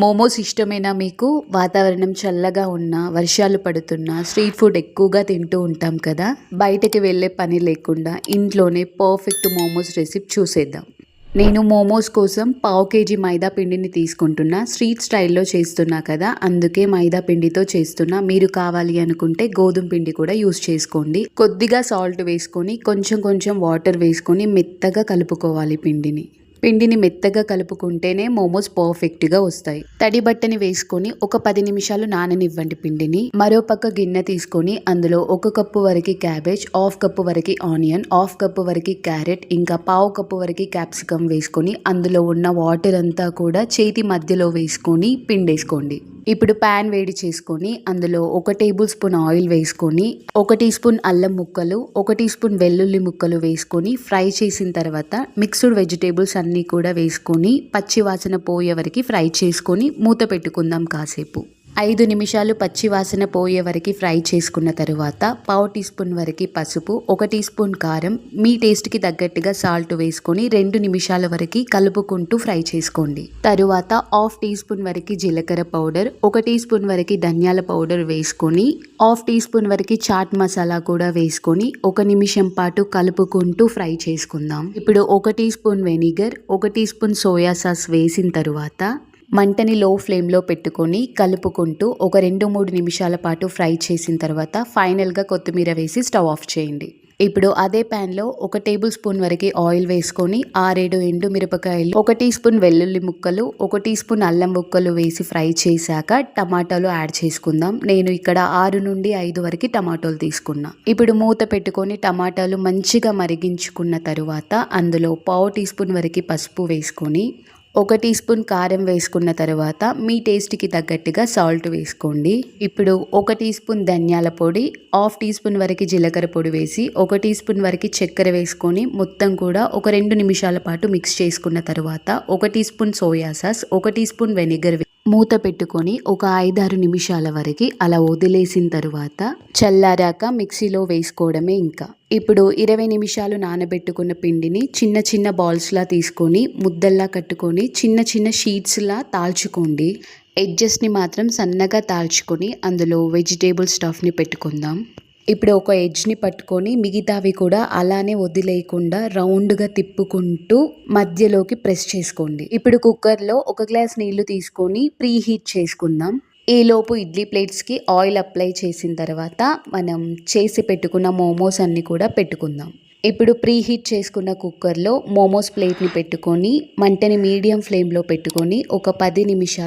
మోమోస్ ఇష్టమేనా మీకు? వాతావరణం చల్లగా ఉన్నా వర్షాలు పడుతున్నా స్ట్రీట్ ఫుడ్ ఎక్కువగా తింటూ ఉంటాం కదా? బయటకి వెళ్ళే పని లేకుండా ఇంట్లోనే పర్ఫెక్ట్ మోమోస్ రెసిపీ చూసేద్దాం. నేను మోమోస్ కోసం పావు కేజీ మైదా పిండిని తీసుకుంటున్నా. స్ట్రీట్ స్టైల్లో చేస్తున్నా కదా అందుకే మైదా పిండితో చేస్తున్నా. మీరు కావాలి అనుకుంటే గోధుమ పిండి కూడా యూస్ చేసుకోండి. కొద్దిగా సాల్ట్ వేసుకొని కొంచెం కొంచెం వాటర్ వేసుకొని మెత్తగా కలుపుకోవాలి పిండిని. పిండిని మెత్తగా కలుపుకుంటేనే మోమోస్ పర్ఫెక్ట్గా వస్తాయి. తడి బట్టని వేసుకొని ఒక పది నిమిషాలు నాననివ్వండి పిండిని. మరో పక్క గిన్నె తీసుకొని అందులో ఒక కప్పు వరకు క్యాబేజ్ హాఫ్ కప్పు వరకు ఆనియన్ హాఫ్ కప్పు వరకు క్యారెట్ ఇంకా పావు కప్పు వరకు క్యాప్సికమ్ వేసుకొని అందులో ఉన్న వాటర్ అంతా కూడా చేతి మధ్యలో వేసుకొని పిండేసుకోండి. ఇప్పుడు ప్యాన్ వేడి చేసుకొని అందులో ఒక టేబుల్ స్పూన్ ఆయిల్ వేసుకొని ఒక టీ స్పూన్ అల్లం ముక్కలు ఒక టీ స్పూన్ వెల్లుల్లి ముక్కలు వేసుకొని ఫ్రై చేసిన తర్వాత మిక్స్డ్ వెజిటేబుల్స్ అన్నీ కూడా వేసుకొని పచ్చి వాసన పోయే వరకు ఫ్రై చేసుకొని మూత పెట్టుకుందాం కాసేపు. ఐదు నిమిషాలు పచ్చివాసన పోయే వరకు ఫ్రై చేసుకున్న తరువాత పావు టీ స్పూన్ వరకు పసుపు ఒక టీ స్పూన్ కారం మీ టేస్ట్కి తగ్గట్టుగా సాల్ట్ వేసుకొని రెండు నిమిషాల వరకు కలుపుకుంటూ ఫ్రై చేసుకోండి. తరువాత హాఫ్ టీ స్పూన్ వరకు జీలకర్ర పౌడర్ ఒక టీ స్పూన్ వరకు ధనియాల పౌడర్ వేసుకొని హాఫ్ టీ స్పూన్ వరకు చాట్ మసాలా కూడా వేసుకొని ఒక నిమిషం పాటు కలుపుకుంటూ ఫ్రై చేసుకుందాం. ఇప్పుడు ఒక టీ స్పూన్ వెనిగర్ ఒక టీ స్పూన్ సోయా సాస్ వేసిన తరువాత మంటని లో ఫ్లేమ్లో పెట్టుకొని కలుపుకుంటూ ఒక రెండు మూడు నిమిషాల పాటు ఫ్రై చేసిన తర్వాత ఫైనల్గా కొత్తిమీర వేసి స్టవ్ ఆఫ్ చేయండి. ఇప్పుడు అదే ప్యాన్లో ఒక టేబుల్ స్పూన్ వరకు ఆయిల్ వేసుకొని ఆరేడు ఎండు మిరపకాయలు ఒక టీ స్పూన్ వెల్లుల్లి ముక్కలు ఒక టీ స్పూన్ అల్లం ముక్కలు వేసి ఫ్రై చేశాక టమాటాలు యాడ్ చేసుకుందాం. నేను ఇక్కడ ఆరు నుండి ఐదు వరకు టమాటోలు తీసుకున్నా. ఇప్పుడు మూత పెట్టుకొని టమాటాలు మంచిగా మరిగించుకున్న తరువాత అందులో పావు టీ స్పూన్ వరకు పసుపు వేసుకొని ఒక టీ స్పూన్ కారం వేసుకున్న తర్వాత మీ టేస్ట్కి తగ్గట్టుగా సాల్ట్ వేసుకోండి. ఇప్పుడు ఒక టీ స్పూన్ ధనియాల పొడి హాఫ్ టీ స్పూన్ వరకు జీలకర్ర పొడి వేసి ఒక టీ స్పూన్ వరకు చక్కెర వేసుకొని మొత్తం కూడా ఒక రెండు నిమిషాల పాటు మిక్స్ చేసుకున్న తర్వాత ఒక టీ స్పూన్ సోయా సాస్ ఒక టీ స్పూన్ వెనిగర్ మూత పెట్టుకొని ఒక ఐదారు నిమిషాల వరకు అలా వదిలేసిన తరువాత చల్లారాక మిక్సీలో వేసుకోవడమే ఇంకా. ఇప్పుడు ఇరవై నిమిషాలు నానబెట్టుకున్న పిండిని చిన్న చిన్న బాల్స్లా తీసుకొని ముద్దల్లా కట్టుకొని చిన్న చిన్న షీట్స్లా తాల్చుకోండి. ఎడ్జెస్ని మాత్రం సన్నగా తాల్చుకొని అందులో వెజిటేబుల్ స్టఫ్ని పెట్టుకుందాం. ఇప్పుడు ఒక ఎడ్జ్ని పట్టుకొని మిగతావి కూడా అలానే వదిలేయకుండా రౌండ్గా తిప్పుకుంటూ మధ్యలోకి ప్రెస్ చేసుకోండి. ఇప్పుడు కుక్కర్లో ఒక గ్లాస్ నీళ్ళు తీసుకొని ప్రీ హీట్ చేసుకుందాం ఈలోపు ఇడ్లీ ప్లేట్స్కి ఆయిల్ అప్లై చేసిన తర్వాత మనం చేసి పెట్టుకున్న మోమోస్ అన్నీ కూడా పెట్టుకుందాం. ఇప్పుడు ప్రీ హీట్ చేసుకున్న కుక్కర్లో మోమోస్ ప్లేట్ని పెట్టుకొని మంటని మీడియం ఫ్లేమ్లో పెట్టుకొని ఒక పది నిమిషాలు